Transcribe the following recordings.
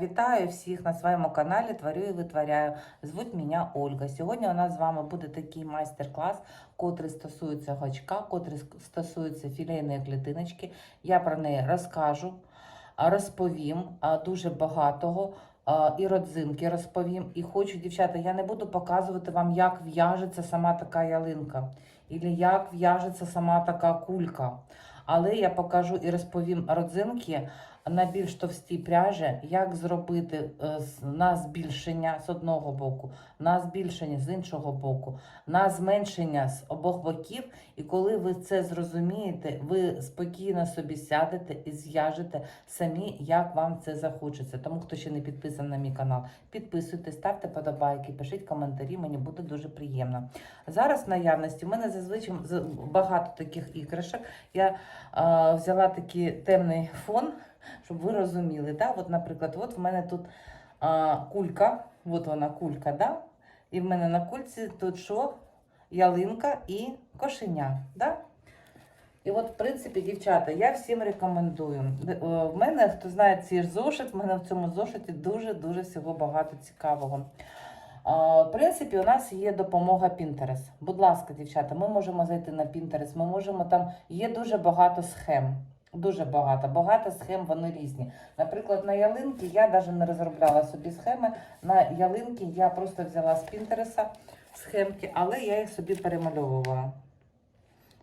Вітаю всіх на своєму каналі Творю і витворяю. Звуть мене Ольга. Сьогодні у нас з вами буде такий майстер-клас, котрий стосується гачка, котрий стосується філейної клітиночки. Я про неї розкажу, розповім дуже багатого. І родзинки розповім. І хочу, дівчата, я не буду показувати вам, як в'яжеться сама така ялинка, і як в'яжеться сама така кулька. Але я покажу і розповім родзинки на більш товстій пряжі, як зробити е, на збільшення з одного боку, на збільшення з іншого боку, на зменшення з обох боків. І коли ви це зрозумієте, ви спокійно собі сядете і зв'яжете самі, як вам це захочеться. Тому хто ще не підписаний на мій канал, підписуйтесь, ставте подобайки, пишіть коментарі, мені буде дуже приємно. Зараз в наявності у мене зазвичай багато таких іграшок. Я е, взяла такий темний фон щоб ви розуміли. Да? От, наприклад, от в мене тут а, кулька, от вона кулька, да? і в мене на кульці тут що? Ялинка і кошеня. Да? І от, в принципі, дівчата, я всім рекомендую. В мене, хто знає цей зошит, в мене в цьому зошиті дуже-дуже всього багато цікавого. В принципі, у нас є допомога Pinterest. Будь ласка, дівчата, ми можемо зайти на Pinterest, ми можемо там, є дуже багато схем. Дуже багато. Багато схем вони різні. Наприклад, на ялинки я навіть не розробляла собі схеми. На ялинки я просто взяла з Пінтереса схемки, але я їх собі перемальовувала.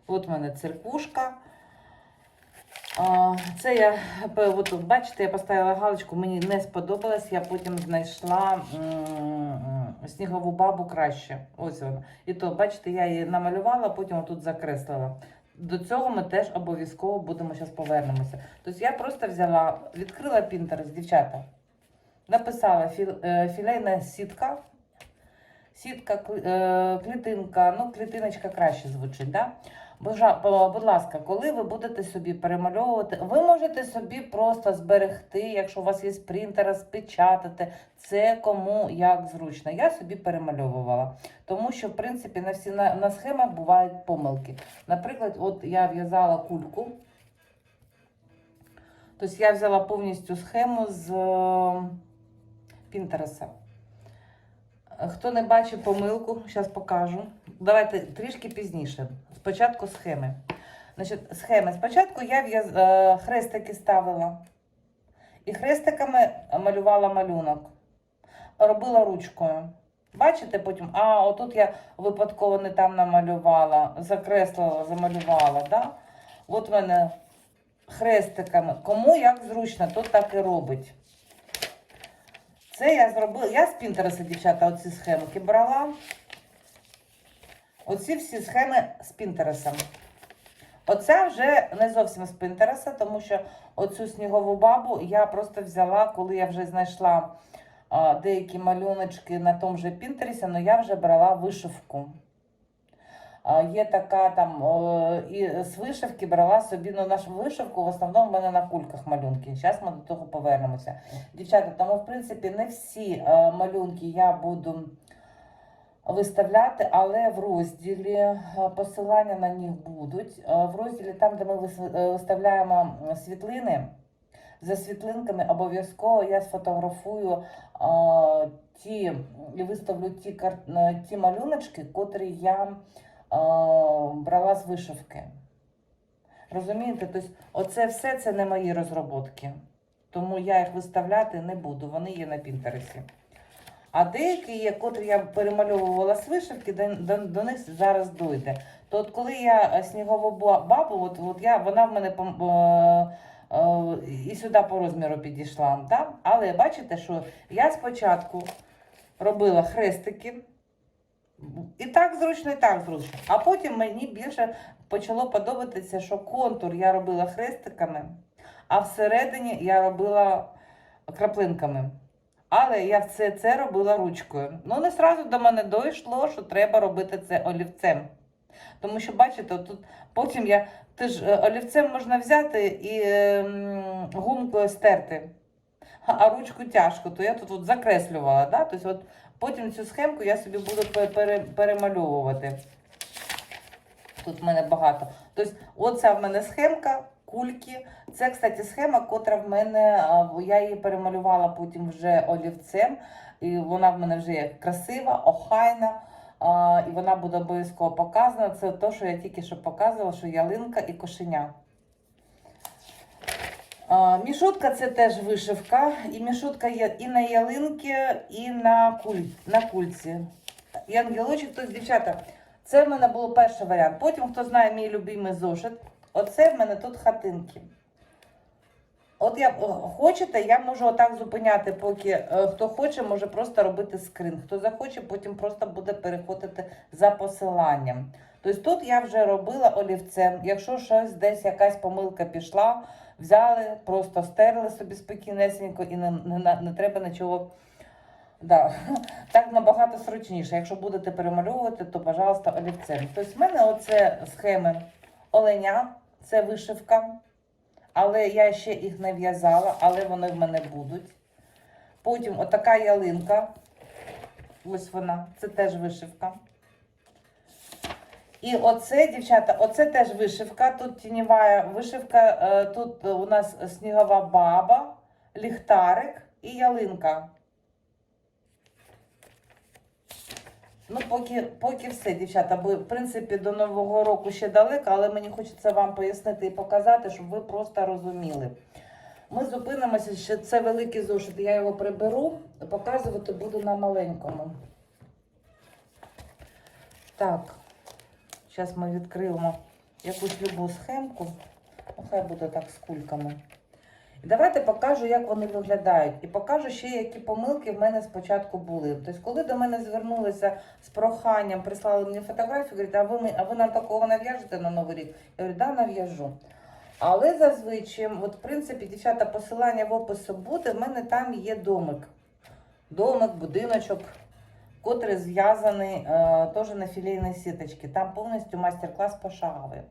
От в мене церквушка. Це я, от, бачите, я поставила галочку, мені не сподобалось, я потім знайшла снігову бабу краще. Ось вона. І то, бачите, я її намалювала, потім отут закреслила. До цього ми теж обов'язково будемо зараз повернемося. Тобто я просто взяла, відкрила Pinterest, дівчата, написала е, філейна сітка, сітка, е, клітинка, ну, клітиночка краще звучить, да? Будь ласка, коли ви будете собі перемальовувати, ви можете собі просто зберегти, якщо у вас є принтер, розпечатати. Це кому як зручно. Я собі перемальовувала. Тому що, в принципі, на всі на, на схемах бувають помилки. Наприклад, от я в'язала кульку. Тобто я взяла повністю схему з Пінтереса. Хто не бачив помилку, зараз покажу. Давайте трішки пізніше. Спочатку схеми. Значить, схеми. Спочатку я е, хрестики ставила. І хрестиками малювала малюнок. Робила ручкою. Бачите, потім, а, отут я випадково не там намалювала, закреслила, замалювала. Да? От в мене хрестиками. Кому як зручно, то так і робить. Це я зробила. Я з Пінтереса, дівчата, оці схемки брала. Оці всі схеми з Пінтереса. Оце вже не зовсім з Пінтереса, тому що оцю снігову бабу я просто взяла, коли я вже знайшла а, деякі малюночки на тому же Пінтересі, але я вже брала вишивку. А, є така там, о, і з вишивки брала собі, ну нашу вишивку в основному в мене на кульках малюнки. Зараз ми до того повернемося. Дівчата, тому в принципі не всі е, малюнки я буду виставляти, але в розділі е, посилання на них будуть. Е, В розділі там, де ми е, виставляємо світлини, за світлинками обов'язково я сфотографую ті і виставлю ті, ті малюночки, котрі я брала з вишивки. Розумієте? Тобто, оце все це не мої розробки. Тому я їх виставляти не буду, вони є на Пінтересі. А деякі є, котрі я перемальовувала з вишивки, до, до, до них зараз дойде. То от коли я е, снігову бабу, от, от я, вона в мене е, е, і сюди по розміру підійшла. Да? Але бачите, що я спочатку робила хрестики. І так зручно, і так зручно. А потім мені більше почало подобатися, що контур я робила хрестиками, а всередині я робила краплинками. Але я все це робила ручкою. Ну, не сразу до мене дійшло, що треба робити це олівцем. Тому що, бачите, тут потім я ти ж е, олівцем можна взяти і е, гумкою стерти. А ручку тяжко, то я тут от закреслювала. Да? Тобто, от потім цю схемку я собі буду пере- перемальовувати. Тут в мене багато. Тобто, оця в мене схемка, кульки. Це, кстати, схема, котра в мене, я її перемалювала потім вже олівцем. І вона в мене вже є красива, охайна. І вона буде обов'язково показана. Це те, що я тільки що показувала, що ялинка і кошеня. Мішутка це теж вишивка. І мішутка є і на ялинки, і на, куль, на кульці. І ангелочок, тобто, дівчата, це в мене був перший варіант. Потім, хто знає мій любимий зошит, оце в мене тут хатинки. От я хочете, я можу отак зупиняти, поки е, хто хоче, може просто робити скрин. Хто захоче, потім просто буде переходити за посиланням. Тобто тут я вже робила олівцем. Якщо щось десь якась помилка пішла, взяли, просто стерли собі спокійнесенько і не, не, не, треба нічого. Да. Так набагато срочніше. Якщо будете перемальовувати, то, пожалуйста, олівцем. Тобто, в мене оце схеми оленя, це вишивка. Але я ще їх не в'язала, але вони в мене будуть. Потім отака ялинка. Ось вона, це теж вишивка. І оце, дівчата, оце теж вишивка. Тут тіньова вишивка, е, тут у нас снігова баба, ліхтарик і ялинка. Ну, поки, поки все, дівчата, бо в принципі до Нового року ще далеко, але мені хочеться вам пояснити і показати, щоб ви просто розуміли. Ми зупинимося, що це великий зошит. Я його приберу, показувати буду на маленькому. Так, зараз ми відкриємо якусь любу схемку. Хай буде так з кульками. Давайте покажу, як вони виглядають. І покажу ще, які помилки в мене спочатку були. Тобто, коли до мене звернулися з проханням, прислали мені фотографію, говорять, а ви, а ви нам такого нав'яжете на Новий рік? Я говорю, да, нав'яжу. Але зазвичай, от, в принципі, дівчата, посилання в описі буде, в мене там є домик. Домик, будиночок, котрий зв'язаний е, теж на філейній сіточці. Там повністю майстер-клас пошаговий.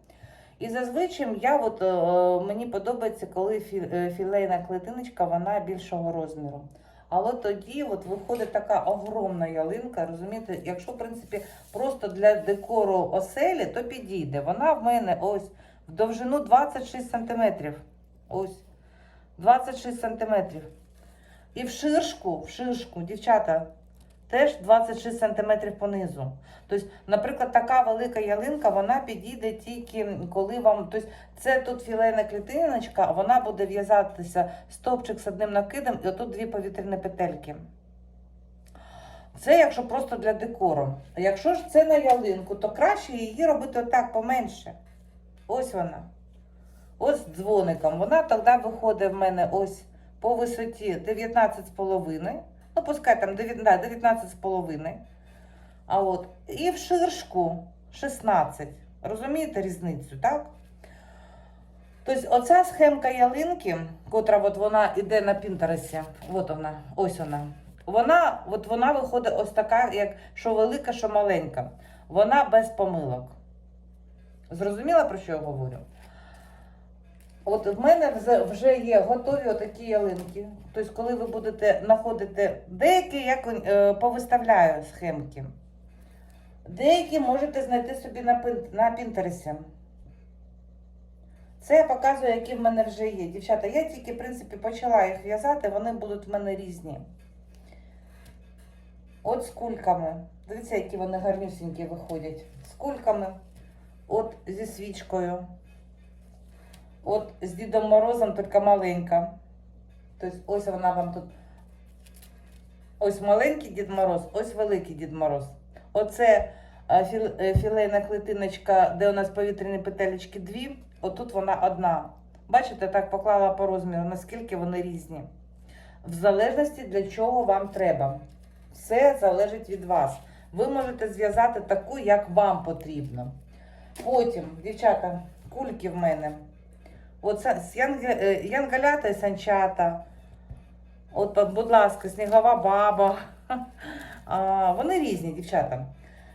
І зазвичай я от, е, мені подобається, коли е, філейна клетиночка вона більшого розміру. Але тоді от виходить така огромна ялинка, розумієте, якщо, в принципі, просто для декору оселі, то підійде. Вона в мене ось в довжину 26 см. Ось. 26 см. І в ширшку, в ширшку, дівчата, теж 26 см понизу. Тобто, наприклад, така велика ялинка, вона підійде тільки коли вам. Тобто, це тут філейна клітиночка, вона буде в'язатися стовпчик з одним накидом і отут дві повітряні петельки. Це якщо просто для декору. А якщо ж це на ялинку, то краще її робити отак поменше. Ось вона. Ось дзвоником. Вона тоді виходить в мене ось по висоті 19,5. Ну, пускай там да, 19,5. А от, і в ширшку 16. Розумієте різницю, так? Тобто, оця схемка ялинки, котра от вона йде на Пінтересі, от вона, ось вона. Вона, от вона виходить ось така, як що велика, що маленька. Вона без помилок. Зрозуміла, про що я говорю? От в мене вже- є готові отакі ялинки. Тобто, коли ви будете знаходити деякі, як е, повиставляю схемки. Деякі можете знайти собі на Пінтересі. Це я показую, які в мене вже є. Дівчата, я тільки, в принципі, почала їх в'язати, вони будуть в мене різні. От з кульками. Дивіться, які вони гарнюсінькі виходять. З кульками, от зі свічкою. От з Дідом Морозом, тільки маленька. Тобто ось вона вам тут. Ось маленький Дід Мороз, ось великий Дід Мороз. Оце е, е, філейна клітиночка, де у нас повітряні петелечки дві. Отут вона одна. Бачите, так поклала по розміру, наскільки вони різні. В залежності для чого вам треба. Все залежить від вас. Ви можете зв'язати таку, як вам потрібно. Потім, дівчата, кульки в мене. От янге- е, янголята і санчата. От, будь ласка, снігова баба. А, вони різні, дівчата.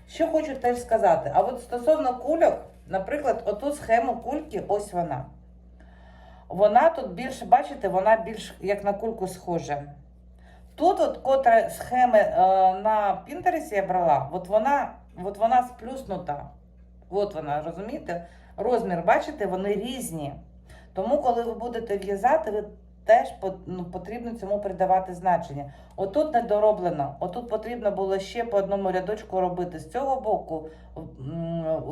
Що хочу теж сказати. А от стосовно кульок, наприклад, оту схему кульки, ось вона. Вона тут більше, бачите, вона більш як на кульку схожа. Тут, от, котра схеми е, на Пінтересі я брала, от вона, от вона сплюснута. От вона, розумієте? Розмір, бачите, вони різні. Тому, коли ви будете в'язати, ви теж ну, потрібно цьому придавати значення. Отут недороблено, отут потрібно було ще по одному рядочку робити з цього боку,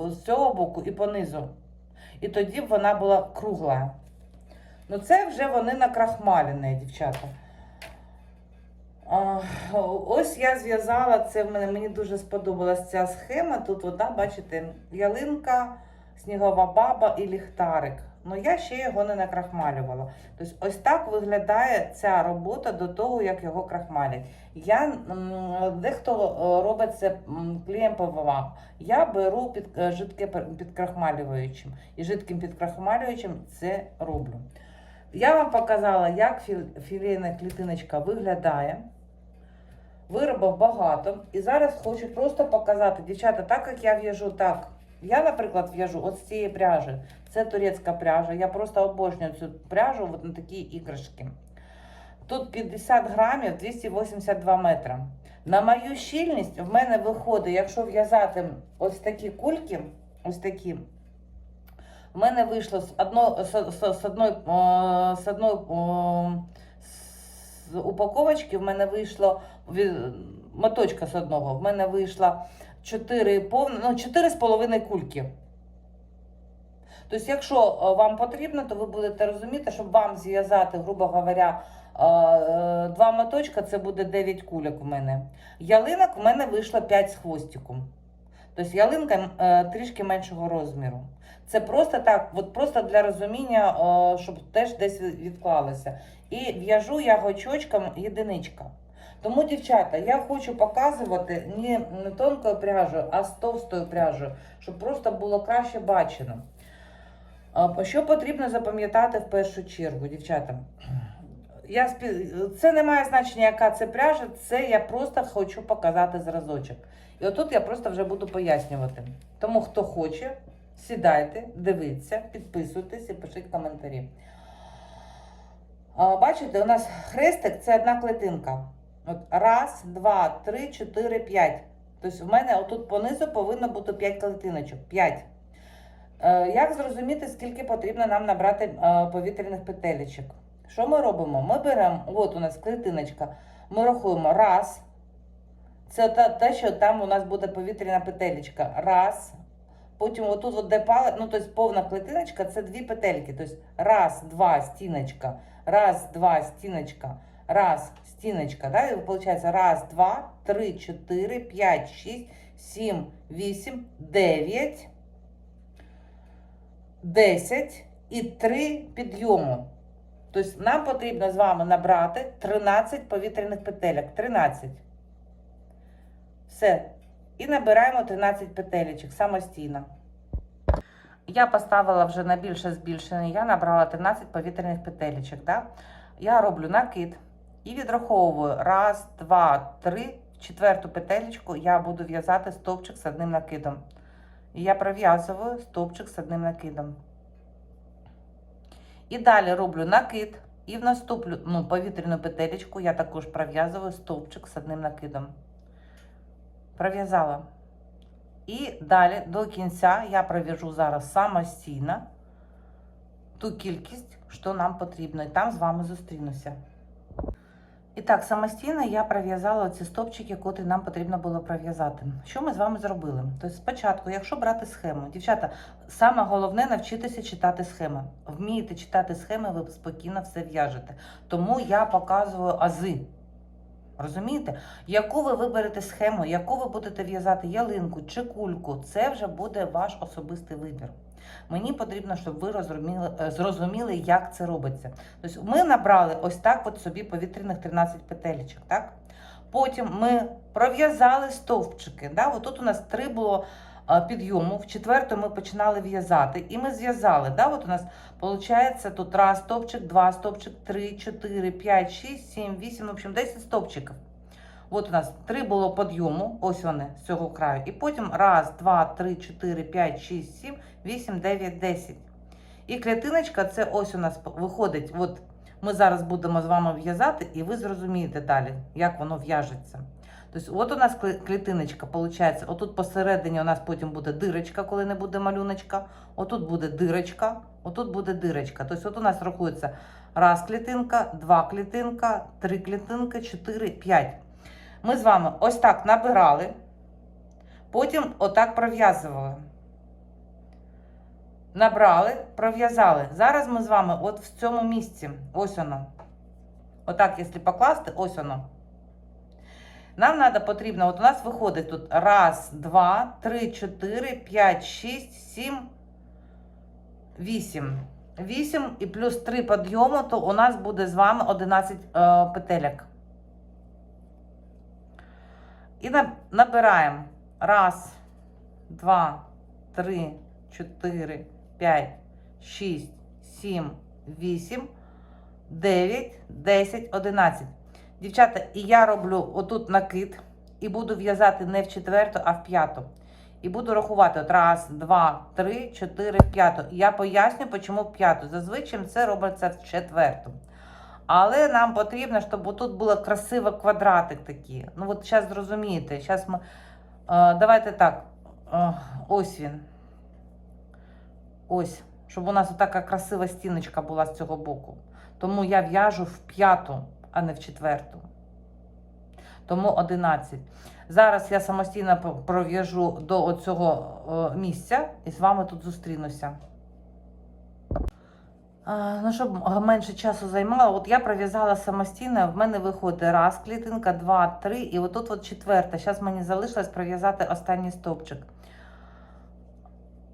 з цього боку і понизу. І тоді б вона була кругла. Ну, це вже вони накрахмалені, дівчата. Ось я зв'язала це. в мене мені дуже сподобалась ця схема. Тут вода, бачите, ялинка, снігова баба і ліхтарик. Ну я ще його не накрахмалювала. Тобто, ось так виглядає ця робота до того, як його крахмалять. Я дехто е, робить це м, ПВА. Я беру під е, жидке підкрахмалюючим. І жидким підкрахмалюючим це роблю. Я вам показала, як фі- філейна клітиночка виглядає. Виробів багато. І зараз хочу просто показати, дівчата, так як я в'яжу так. Я, наприклад, в'яжу от з цієї пряжі. Це турецька пряжа. Я просто обожнюю цю пряжу от на такі іграшки. Тут 50 грамів 282 метра. На мою щільність в мене виходить, якщо в'язати ось такі кульки, ось такі. В мене вийшло з, одно, з, з, з одної, о, з одної з упаковочки, в мене вийшло моточка з одного. В мене вийшло 4 повні, ну, 4,5 кульки. Тобто, якщо е, вам потрібно, то ви будете розуміти, щоб вам зв'язати, грубо говоря, е, е, два моточка, це буде 9 кульок у мене. Ялинок у мене вийшло 5 з хвостиком. Тобто ялинка трішки меншого розміру. Це просто так, от просто для розуміння, щоб теж десь відклалося. І в'яжу я гачочком єдиничка. Тому, дівчата, я хочу показувати не тонкою пряжею, а з товстою пряжею, щоб просто було краще бачено. Що потрібно запам'ятати в першу чергу, дівчата? Я спі- Це не має значення, яка це пряжа, це я просто хочу показати зразочок. І отут я просто вже буду пояснювати. Тому хто хоче, сідайте, дивіться, підписуйтесь і пишіть коментарі. Бачите, у нас хрестик це одна клетинка. От раз, два, три, чотири, п'ять. Тобто в мене отут понизу повинно бути 5 клетиночок. 5. Е, Як зрозуміти, скільки потрібно нам набрати е, повітряних петелечок? Що ми робимо? Ми беремо, от у нас клетиночка, ми рахуємо раз. Це те, що там у нас буде повітряна петелечка. Раз. Потім отут, от де пали, ну тобто повна клетиночка, це дві петельки. Тобто раз, два, стіночка, раз, два, стіночка, раз, стіночка. Да? І виходить раз, два, три, чотири, п'ять, шість, сім, вісім, дев'ять. 10 і 3 підйому. Тобто нам потрібно з вами набрати 13 повітряних петелек. 13. Все. І набираємо 13 петелечок самостійно. Я поставила вже на більше збільшення, я набрала 13 повітряних петелечок. Да? Я роблю накид і відраховую раз, два, три. В четверту петелечку я буду в'язати стовпчик з одним накидом. І я пров'язую стовпчик з одним накидом. І далі роблю накид. І в наступну ну, повітряну петелечку я також пров'язую стовпчик з одним накидом. Пров'язала. І далі до кінця я пров'яжу зараз самостійно ту кількість, що нам потрібно. І там з вами зустрінуся. І так, самостійно я пров'язала ці стопчики, котрі нам потрібно було пров'язати. Що ми з вами зробили? Тобто спочатку, якщо брати схему, дівчата, саме головне навчитися читати схеми. Вмієте читати схеми, ви спокійно все в'яжете. Тому я показую ази. Розумієте? Яку ви виберете схему, яку ви будете в'язати ялинку чи кульку, це вже буде ваш особистий вибір. Мені потрібно, щоб ви розуміли, е, зрозуміли, як це робиться. Тобто ми набрали ось так от собі повітряних 13 петелечок, так? Потім ми пров'язали стовпчики. Да? От тут у нас три було е, підйому, в четверту ми починали в'язати, і ми зв'язали. Да? От у нас виходить тут раз стовпчик, два стовпчик, три, чотири, п'ять, шість, сім, вісім, в общем, 10 стовпчиків. От у нас три було підйому, ось вони з цього краю. І потім раз, два, три, чотири, п'ять, шість, сім, вісім, дев'ять, десять. І клітиночка це ось у нас виходить. От ми зараз будемо з вами в'язати, і ви зрозумієте далі, як воно в'яжеться. Тобто, от у нас клітиночка, виходить, отут посередині у нас потім буде дирочка, коли не буде малюночка. Отут буде дирочка, отут буде дирочка. Тобто, от у нас рахується раз клітинка, два клітинка, три клітинки, чотири, п'ять. Ми з вами ось так набирали, потім отак пров'язували. Набрали, пров'язали. Зараз ми з вами от в цьому місці, ось воно. Отак, якщо покласти, ось воно. Нам треба потрібно, от у нас виходить тут раз, два, три, чотири, п'ять, шість, сім, вісім. Вісім і плюс три підйому, то у нас буде з вами 11 е, петельок. І набираємо раз, два, три, чотири, п'ять, шість, сім, вісім, дев'ять, десять, одинадцять. Дівчата, і я роблю отут накид і буду в'язати не в четверту, а в п'яту. І буду рахувати от раз, два, три, чотири, п'яту. Я поясню, чому в п'яту. Зазвичай це робиться в четверту. Але нам потрібно, щоб тут було красиво квадратик такий. Ну от зараз зрозумієте. Зараз ми. Е, давайте так. Е, ось він. Ось. Щоб у нас така красива стіночка була з цього боку. Тому я в'яжу в п'яту, а не в четверту. Тому 11. Зараз я самостійно пров'яжу до цього місця і з вами тут зустрінуся. А, ну, щоб менше часу займало, от я пров'язала самостійно, в мене виходить раз клітинка, два, три, і отут от четверта. Зараз мені залишилось пров'язати останній стовпчик.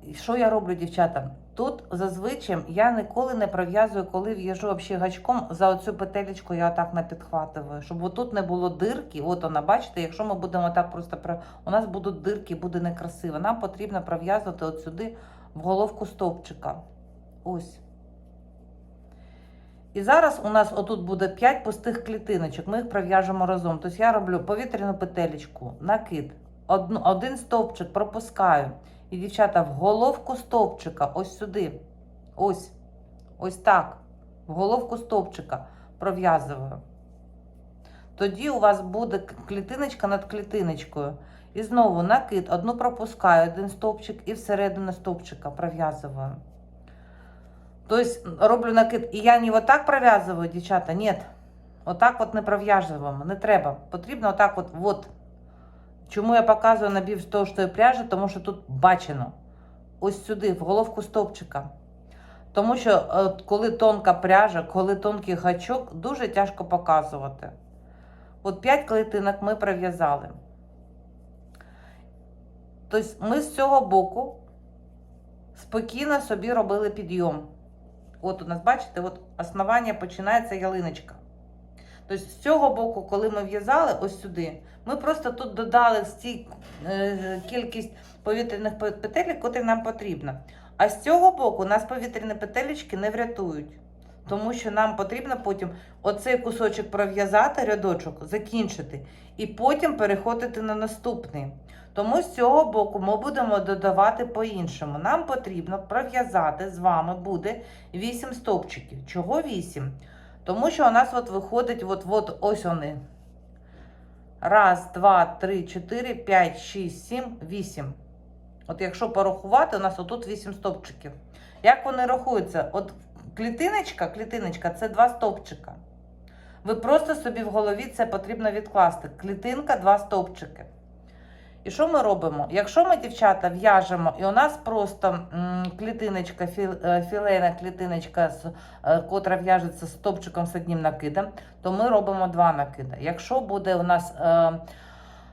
І Що я роблю, дівчата? Тут зазвичай я ніколи не пров'язую, коли в'яжу взагалі гачком, за оцю петелечку я отак не підхватую. Щоб отут не було дирки. От вона, бачите, якщо ми будемо так просто про- у нас будуть дирки, буде некрасиво. Нам потрібно пров'язувати от сюди в головку стовпчика. Ось. І зараз у нас отут буде 5 пустих клітиночок. Ми їх пров'яжемо разом. Тобто я роблю повітряну петелечку, накид, одну, один стовпчик пропускаю. І, дівчата, в головку стовпчика, ось сюди. Ось. Ось так. В головку стовпчика пров'язую. Тоді у вас буде клітиночка над клітиночкою. І знову накид, одну пропускаю, один стовпчик і всередину стовпчика пров'язую. Тобто роблю накид. І я не отак пров'язую, дівчата, ні. Отак от не пров'язуємо, не треба. Потрібно отак от, от. Чому я показую набір з товстої пряжі? Тому що тут бачено. Ось сюди, в головку стовпчика. Тому що е, коли тонка пряжа, коли тонкий гачок, дуже тяжко показувати. От 5 клітинок ми пров'язали. Тобто ми з цього боку спокійно собі робили підйом. От у нас, бачите, от основання починається ялиночка. Тобто з цього боку, коли ми в'язали ось сюди, ми просто тут додали стій, е, кількість повітряних петель, котрі нам потрібно. А з цього боку нас повітряні петелечки не врятують. Тому що нам потрібно потім оцей кусочок пров'язати, рядочок, закінчити, і потім переходити на наступний. Тому з цього боку ми будемо додавати по-іншому. Нам потрібно пров'язати з вами буде 8 стовпчиків. Чого 8? Тому що у нас от виходить, от, от ось вони. Раз, два, три, чотири, п'ять, шість, сім, вісім. От якщо порахувати, у нас отут 8 стовпчиків. Як вони рахуються? От клітиночка, клітиночка це два стовпчика. Ви просто собі в голові це потрібно відкласти. Клітинка, два стовпчики. І що ми робимо? Якщо ми, дівчата, в'яжемо, і у нас просто клітиночка, е, філейна клітиночка, е, котра в'яжеться з стовпчиком з одним накидом, то ми робимо два накиди. Якщо буде у нас е,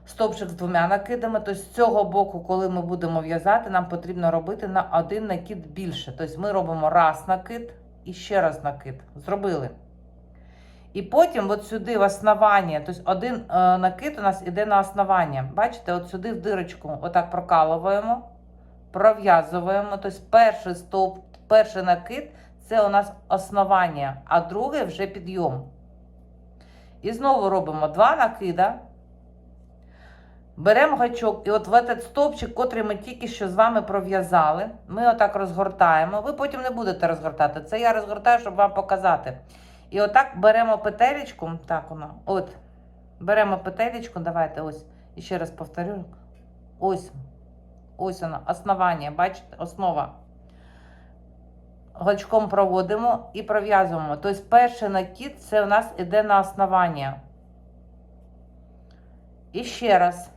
стовпчик з двома накидами, то з цього боку, коли ми будемо в'язати, нам потрібно робити на один накид більше. Тобто ми робимо раз накид і ще раз накид. Зробили. І потім от сюди в основання, тобто один е, накид у нас іде на основання. Бачите, от сюди в дирочку отак прокалуємо, пров'язуємо. Тобто перший стовп, перший накид це у нас основання, а другий вже підйом. І знову робимо два накида. Беремо гачок, і от в этот стовпчик, котрий ми тільки що з вами пров'язали, ми отак розгортаємо. Ви потім не будете розгортати. Це я розгортаю, щоб вам показати. І отак беремо петелечку, так воно, от, Беремо петелечку, давайте ось, і ще раз повторю. Ось, ось вона, основання, бачите, основа. Гачком проводимо і пров'язуємо. Тобто перший накид це у нас іде на основання. І ще раз.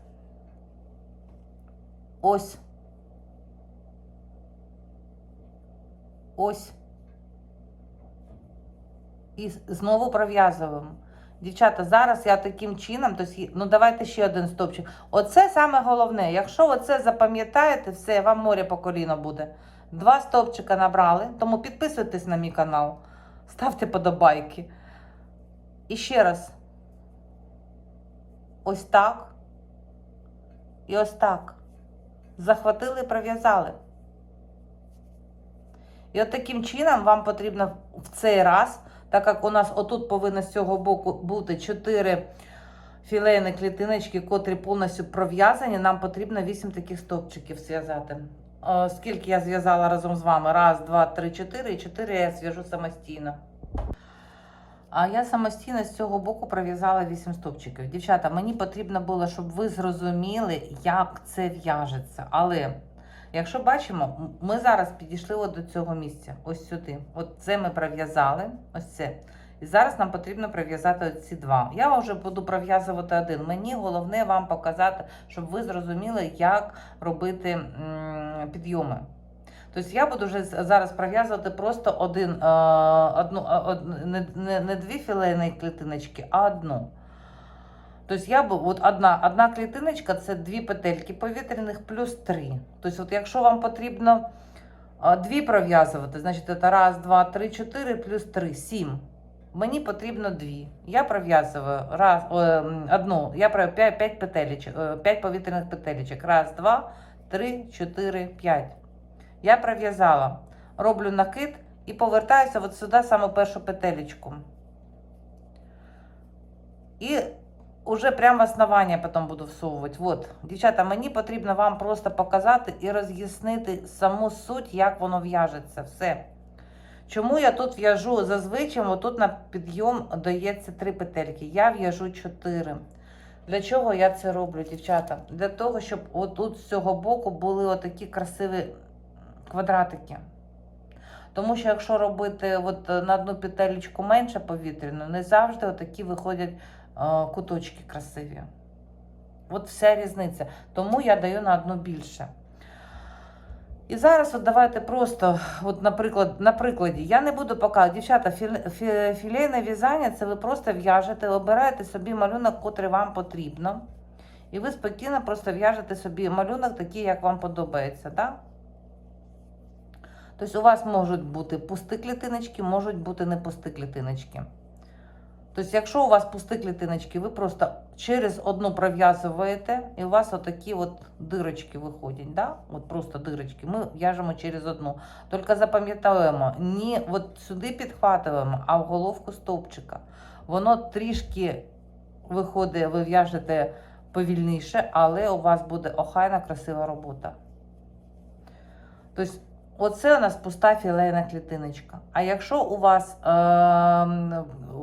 Ось. Ось. І знову пров'язуємо. Дівчата, зараз я таким чином, тобто, ну давайте ще один стопчик. Оце саме головне. Якщо оце запам'ятаєте, все, вам море по коліно буде. Два стовпчика набрали, тому підписуйтесь на мій канал, ставте подобайки. І ще раз. Ось так. І ось так. Захватили, і пров'язали. І от таким чином вам потрібно в цей раз, так як у нас отут повинно з цього боку бути 4 філейні клітиночки, котрі повністю пров'язані, нам потрібно 8 таких стовпчиків зв'язати. Е, Скільки я зв'язала разом з вами? Раз, два, три, чотири. І чотири я зв'яжу самостійно. А я самостійно з цього боку пров'язала 8 стовпчиків. Дівчата, мені потрібно було, щоб ви зрозуміли, як це в'яжеться. Але якщо бачимо, ми зараз підійшли от до цього місця, ось сюди. От це ми пров'язали, ось це. І зараз нам потрібно пров'язати ці два. Я вже буду пров'язувати один. Мені головне вам показати, щоб ви зрозуміли, як робити підйоми. Тобто я буду вже зараз пров'язувати просто один, е, одну, е, не, не, не дві філейні клітиночки, а одну. Тобто я бу- от одна, одна клітиночка це дві петельки повітряних плюс три. Тобто, от якщо вам потрібно е, дві пров'язувати, значить це раз, два, три, чотири плюс три, сім. Мені потрібно дві. Я пров'язую раз, одну, я 5, 5 петелечок, 5 повітряних петелечок. Раз, два, три, чотири, п'ять. Я пров'язала, роблю накид і повертаюся от сюди, саме першу петелечку. І уже прямо в основання потім буду всовувати. От, дівчата, мені потрібно вам просто показати і роз'яснити саму суть, як воно в'яжеться. Все. Чому я тут в'яжу зазвичай, тут на підйом дається три петельки. Я в'яжу чотири. Для чого я це роблю, дівчата? Для того, щоб отут з цього боку були отакі красиві квадратики. Тому що якщо робити от на одну петелечку менше повітряну, не завжди отакі виходять куточки красиві. От вся різниця. Тому я даю на одну більше. І зараз от давайте просто, от, наприклад, на прикладі, я не буду показувати. Дівчата, філейне в'язання це ви просто в'яжете, обираєте собі малюнок, котрий вам потрібно. І ви спокійно просто в'яжете собі малюнок такий, як вам подобається. Да? Тобто у вас можуть бути пусті клітиночки, можуть бути не пусті клітиночки. Тобто, якщо у вас пусті клітиночки, ви просто через одну пров'язуєте, і у вас отакі от дирочки виходять. Да? От просто дирочки. Ми в'яжемо через одну. Тільки запам'ятаємо, не от сюди підхватуємо, а в головку стовпчика. Воно трішки виходить, ви в'яжете повільніше, але у вас буде охайна, красива робота. Тобто, Оце у нас пуста філейна клітиночка. А якщо у вас е,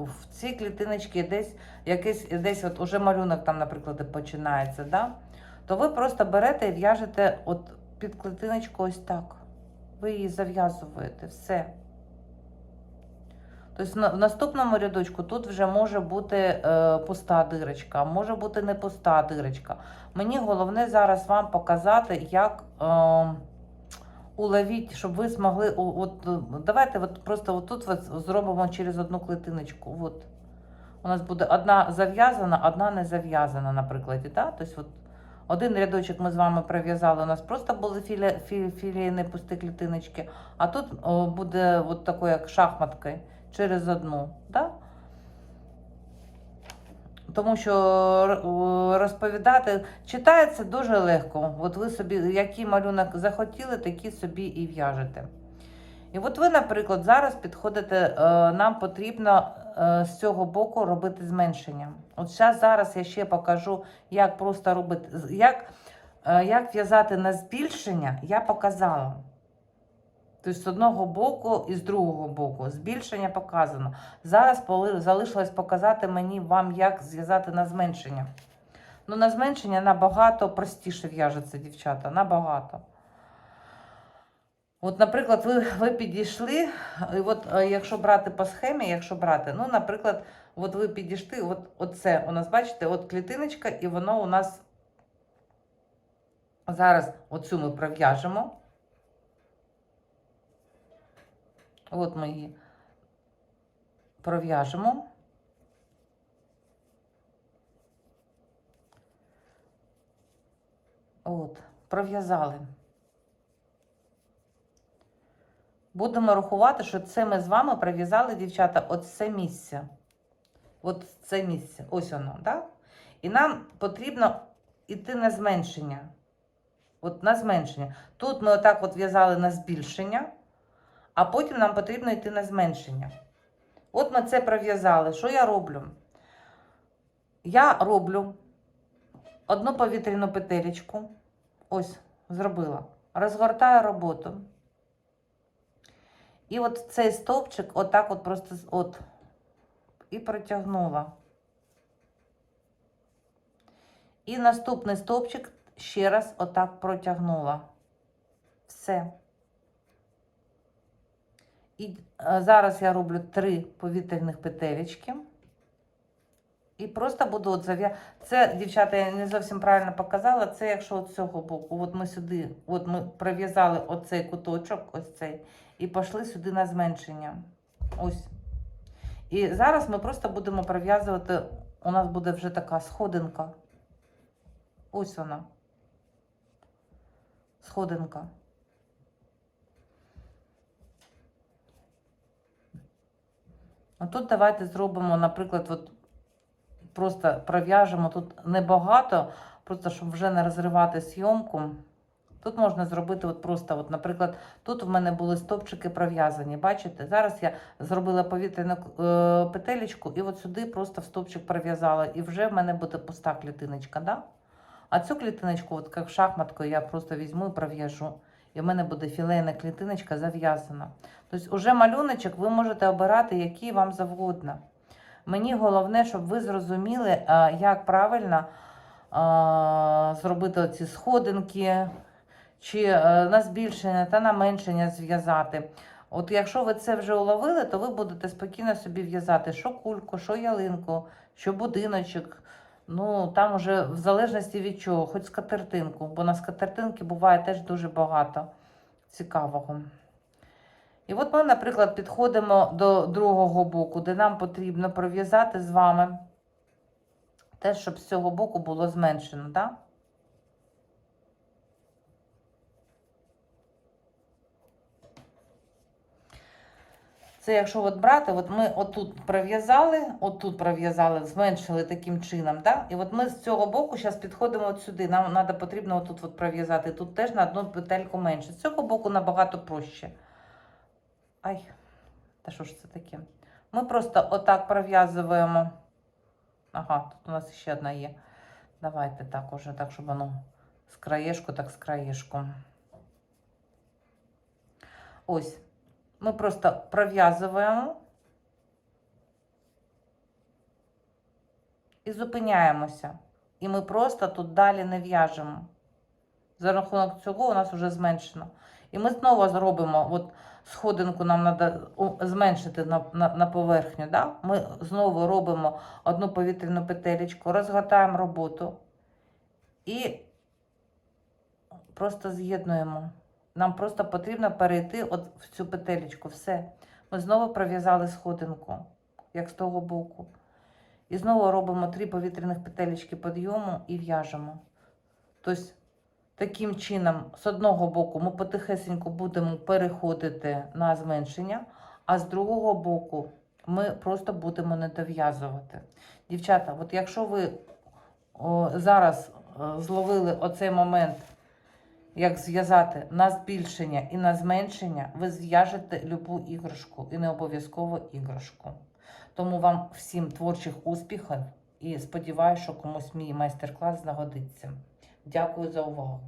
в цій клітиночці десь якийсь десь от уже малюнок там, наприклад, починається, да? то ви просто берете і в'яжете от під клітиночку ось так. Ви її зав'язуєте, все. Тобто в наступному рядочку тут вже може бути е, пуста дирочка, може бути не пуста дирочка. Мені головне зараз вам показати, як. Е, уловіть, щоб ви змогли. От, е, давайте от просто отут от зробимо через одну клітиночку. От. У нас буде одна зав'язана, одна не зав'язана, наприклад. Да? Тобто, от один рядочок ми з вами пров'язали, у нас просто були філі, фі, філійні пусті клітиночки, а тут буде от такою, як шахматкою, через одну. Да? Тому що розповідати читається дуже легко. От ви собі, який малюнок захотіли, такі собі і в'яжете. І от ви, наприклад, зараз підходите, е, нам потрібно е, з цього боку робити зменшення. От зараз, я ще покажу, як просто робити, як, е, як в'язати на збільшення, я показала. Тобто з одного боку і з другого боку. Збільшення показано. Зараз залишилось показати мені вам, як зв'язати на зменшення. Ну, на зменшення набагато простіше в'яжеться, дівчата. Набагато. От, наприклад, ви, ви підійшли, і от е, якщо брати по схемі, якщо брати, ну, наприклад, от ви підійшли, от, оце у нас, бачите, от клітиночка, і воно у нас зараз оцю ми пров'яжемо. От ми її пров'яжемо. От, пров'язали. Будемо рахувати, що це ми з вами прив'язали, дівчата, от це місце. От це місце. Ось воно, так? І нам потрібно йти на зменшення. От на зменшення. Тут ми отак от в'язали на збільшення, а потім нам потрібно йти на зменшення. От ми це пров'язали. Що я роблю? Я роблю одну повітряну петелечку. Ось, зробила. Розгортаю роботу. І от цей стовпчик отак от просто от і протягнула. І наступний стовпчик ще раз отак протягнула. Все. І зараз я роблю три повітряних петелечки. І просто буду от зав'я... Це, дівчата, я не зовсім правильно показала. Це якщо от цього боку. От ми сюди, от ми прив'язали оцей куточок, ось цей, і пішли сюди на зменшення. Ось. І зараз ми просто будемо пров'язувати. У нас буде вже така сходинка. Ось вона. Сходинка. Тут давайте зробимо, наприклад, от просто пров'яжемо тут небагато, просто щоб вже не розривати зйомку. Тут можна зробити от просто, от, наприклад, тут в мене були стовпчики пров'язані. Бачите? Зараз я зробила повітряну е, петелечку і от сюди просто в стовпчик пров'язала. І вже в мене буде пуста клітиночка. Да? А цю клітиночку, от як шахматкою, я просто візьму і пров'яжу. І в мене буде філейна клітиночка зав'язана. Тобто, уже малюночок ви можете обирати, який вам завгодно. Мені головне, щоб ви зрозуміли, е, як правильно е, зробити ці сходинки, чи е, на збільшення та на меншення зв'язати. От якщо ви це вже уловили, то ви будете спокійно собі в'язати що кульку, що ялинку, що будиночок. Ну, там уже в залежності від чого, хоч скатертинку, бо на скатертинки буває теж дуже багато цікавого. І от ми, наприклад, підходимо до другого боку, де нам потрібно пров'язати з вами те, щоб з цього боку було зменшено. Да? Це якщо от брати, от ми отут пров'язали, отут пров'язали, зменшили таким чином. Да? І от ми з цього боку зараз підходимо от сюди. Нам треба потрібно отут от пров'язати. Тут теж на одну петельку менше. З цього боку набагато проще. Ай, та що ж це таке? Ми просто отак пров'язуємо. Ага, тут у нас ще одна є. Давайте так уже, так, щоб воно з краєшку, так з краєшку. Ось. Ми просто пров'язуємо і зупиняємося. І ми просто тут далі не в'яжемо. За рахунок цього у нас вже зменшено. І ми знову зробимо от сходинку, нам треба зменшити на, на, на поверхню. Да? Ми знову робимо одну повітряну петелечку, розгортаємо роботу і просто з'єднуємо. Нам просто потрібно перейти от в цю петелечку. Все. Ми знову пров'язали сходинку, як з того боку. І знову робимо три повітряних петелечки підйому і в'яжемо. Тобто, таким чином, з одного боку, ми потихесеньку будемо переходити на зменшення, а з другого боку ми просто будемо не дов'язувати. Дівчата, от якщо ви о, зараз е, зловили оцей момент, як зв'язати на збільшення і на зменшення, ви зв'яжете любу іграшку і не обов'язково іграшку. Тому вам всім творчих успіхів і сподіваюся, що комусь мій майстер-клас знагодиться. Дякую за увагу.